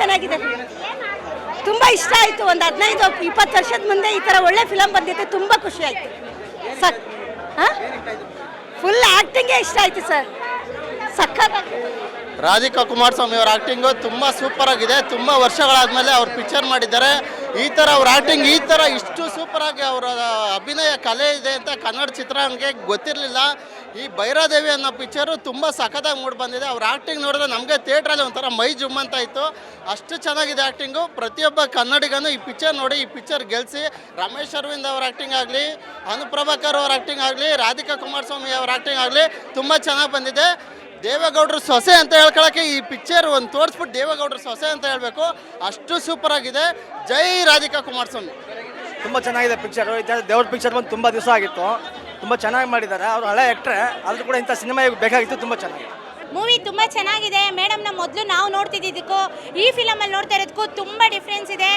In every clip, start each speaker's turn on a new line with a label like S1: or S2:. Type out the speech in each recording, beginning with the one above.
S1: ಚೆನ್ನಾಗಿದೆ. ತುಂಬ ಇಷ್ಟ ಆಯಿತು. ಒಂದು ಹದಿನೈದು, ಇಪ್ಪತ್ತು ವರ್ಷದ ಮುಂದೆ ಈ ಥರ ಒಳ್ಳೆ ಫಿಲಮ್ ಬಂದಿತ್ತು ತುಂಬ ಖುಷಿ ಆಯಿತು. ಸಕ್ ಹಾಂ? ಫುಲ್ ಆ್ಯಕ್ಟಿಂಗೇ ಇಷ್ಟ ಆಯಿತು ಸರ್ ಸಖತ್ತಾಗಿ.
S2: ರಾಧಿಕಾ ಕುಮಾರಸ್ವಾಮಿ ಅವ್ರ ಆ್ಯಕ್ಟಿಂಗು ತುಂಬ ಸೂಪರ್ ಆಗಿದೆ. ತುಂಬ ವರ್ಷಗಳಾದಮೇಲೆ ಅವ್ರು ಪಿಕ್ಚರ್ ಮಾಡಿದ್ದಾರೆ. ಈ ಥರ ಅವ್ರ ಆ್ಯಕ್ಟಿಂಗ್ ಈ ಥರ ಇಷ್ಟು ಸೂಪರಾಗಿ ಅವರ ಅಭಿನಯ ಕಲೆ ಇದೆ ಅಂತ ಕನ್ನಡ ಚಿತ್ರರಂಗಕ್ಕೆ ಗೊತ್ತಿರಲಿಲ್ಲ. ಈ ಭೈರಾದೇವಿ ಅನ್ನೋ ಪಿಕ್ಚರು ತುಂಬ ಸಖತ್ತಾಗಿ ಮೂಡಿ ಬಂದಿದೆ. ಅವ್ರ ಆ್ಯಕ್ಟಿಂಗ್ ನೋಡಿದ್ರೆ ನಮಗೆ ಥಿಯೇಟ್ರಲ್ಲಿ ಒಂಥರ ಮೈ ಜುಮ್ ಅಂತ ಇತ್ತು. ಅಷ್ಟು ಚೆನ್ನಾಗಿದೆ ಆ್ಯಕ್ಟಿಂಗು ಪ್ರತಿಯೊಬ್ಬ ಕನ್ನಡಿಗನು ಈ ಪಿಕ್ಚರ್ ನೋಡಿ, ಈ ಪಿಕ್ಚರ್ ಗೆಲ್ಲಿಸಿ ರಮೇಶ್ ಅರವಿಂದ್ ಅವ್ರ ಆ್ಯಕ್ಟಿಂಗ್ ಆಗಲಿ, ಅನುಪ್ರಭಾಕರ್ ಅವ್ರ ಆ್ಯಕ್ಟಿಂಗ್ ಆಗಲಿ, ರಾಧಿಕಾ ಕುಮಾರಸ್ವಾಮಿ ಅವ್ರ ಆ್ಯಕ್ಟಿಂಗ್ ಆಗಲಿ ತುಂಬ ಚೆನ್ನಾಗಿ ಬಂದಿದೆ. ದೇವೇಗೌಡರು ಸೊಸೆ ಅಂತ ಹೇಳ್ಕೊಳಕ್ಕೆ ಈ ಪಿಕ್ಚರ್ ಒಂದು ತೋರಿಸ್ಬಿಟ್ಟು ದೇವೇಗೌಡರು ಸೊಸೆ ಅಂತ ಹೇಳಬೇಕು. ಅಷ್ಟು ಸೂಪರ್ ಆಗಿದೆ. ಜೈ ರಾಧಿಕಾ ಕುಮಾರಸ್ವಾಮಿ.
S3: ತುಂಬ ಚೆನ್ನಾಗಿದೆ ಪಿಕ್ಚರ್ ದೇವ್ರ ಪಿಕ್ಚರ್ ಬಂದು ತುಂಬ ದಿವಸ ಆಗಿತ್ತು. ತುಂಬ ಚೆನ್ನಾಗಿ ಮಾಡಿದ್ದಾರೆ. ಅವರು ಹಳೆ ಆ್ಯಕ್ಟ್ರೆ ಆದರೂ ಕೂಡ ಇಂಥ ಸಿನಿಮಾ ಬೇಕಾಗಿತ್ತು, ತುಂಬ ಚೆನ್ನಾಗಿದೆ.
S4: ಮೂವಿ ತುಂಬ ಚೆನ್ನಾಗಿದೆ. ಮೇಡಮ್ನ ಮೊದಲು ನಾವು ನೋಡ್ತಿದ್ದಿದ್ದಕ್ಕೂ, ಈ ಫಿಲಮಲ್ಲಿ ನೋಡ್ತಾ ಇರೋದಕ್ಕೂ ತುಂಬ ಡಿಫ್ರೆನ್ಸ್ ಇದೆ.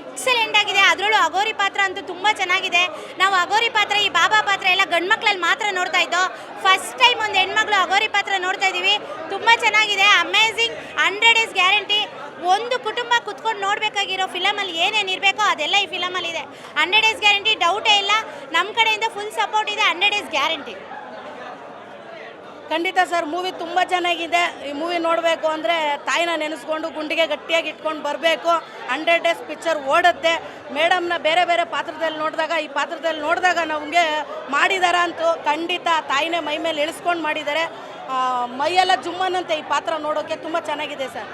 S4: ಎಕ್ಸಲೆಂಟ್ ಆಗಿದೆ. ಅದರಲ್ಲೂ ಅಗೋರಿ ಪಾತ್ರ ಅಂತೂ ತುಂಬ ಚೆನ್ನಾಗಿದೆ. ನಾವು ಅಗೋರಿ ಪಾತ್ರ, ಈ ಬಾಬಾ ಪಾತ್ರ ಎಲ್ಲ ಗಂಡ್ಮಕ್ಳಲ್ಲಿ ಮಾತ್ರ ನೋಡ್ತಾ ಇದ್ದೋ ಫಸ್ಟ್ ಟೈಮ್ ಒಂದು ಹೆಣ್ಮಕ್ಳು ಅಗೋರಿ ಪಾತ್ರ ನೋಡ್ತಾ ಇದ್ದೀವಿ. ತುಂಬ ಚೆನ್ನಾಗಿದೆ. ಅಮೇಝಿಂಗ್ ಹಂಡ್ರೆಡ್ ಡೇಸ್ ಗ್ಯಾರಂಟಿ ಒಂದು ಕುಟುಂಬ ಕುತ್ಕೊಂಡು ನೋಡಬೇಕಾಗಿರೋ ಫಿಲಮಲ್ಲಿ ಏನೇನು ಇರಬೇಕೋ ಅದೆಲ್ಲ ಈ ಫಿಲಮಲ್ಲಿದೆ ಹಂಡ್ರೆಡ್ ಡೇಸ್ ಗ್ಯಾರಂಟಿ ಡೌಟೇ ಇಲ್ಲ. ನಮ್ಮ ಕಡೆಯಿಂದ ಫುಲ್ ಸಪೋರ್ಟ್ ಇದೆ. ಹಂಡ್ರೆಡ್ ಡೇಸ್ ಗ್ಯಾರಂಟಿ
S1: ಖಂಡಿತ ಸರ್ ಮೂವಿ ತುಂಬ ಚೆನ್ನಾಗಿದೆ. ಈ ಮೂವಿ ನೋಡಬೇಕು ಅಂದರೆ ತಾಯಿನ ನೆನೆಸ್ಕೊಂಡು ಗುಂಡಿಗೆ ಗಟ್ಟಿಯಾಗಿ ಇಟ್ಕೊಂಡು ಬರಬೇಕು. ಹಂಡ್ರೆಡ್ ಡೇಸ್ ಪಿಕ್ಚರ್ ಓಡುತ್ತೆ. ಮೇಡಮ್ನ ಬೇರೆ ಬೇರೆ ಪಾತ್ರದಲ್ಲಿ ನೋಡಿದಾಗ, ಈ ಪಾತ್ರದಲ್ಲಿ ನೋಡಿದಾಗ ನಮಗೆ ಮಾಡಿದಾರ ಅಂತೂ ಖಂಡಿತ ತಾಯಿನೇ ಮೈ ಮೇಲೆ ಇಳಿಸ್ಕೊಂಡು ಮಾಡಿದ್ದಾರೆ. ಮೈಯೆಲ್ಲ ಜುಮ್ಮನಂತೆ ಈ ಪಾತ್ರ ನೋಡೋಕ್ಕೆ ತುಂಬ ಚೆನ್ನಾಗಿದೆ ಸರ್.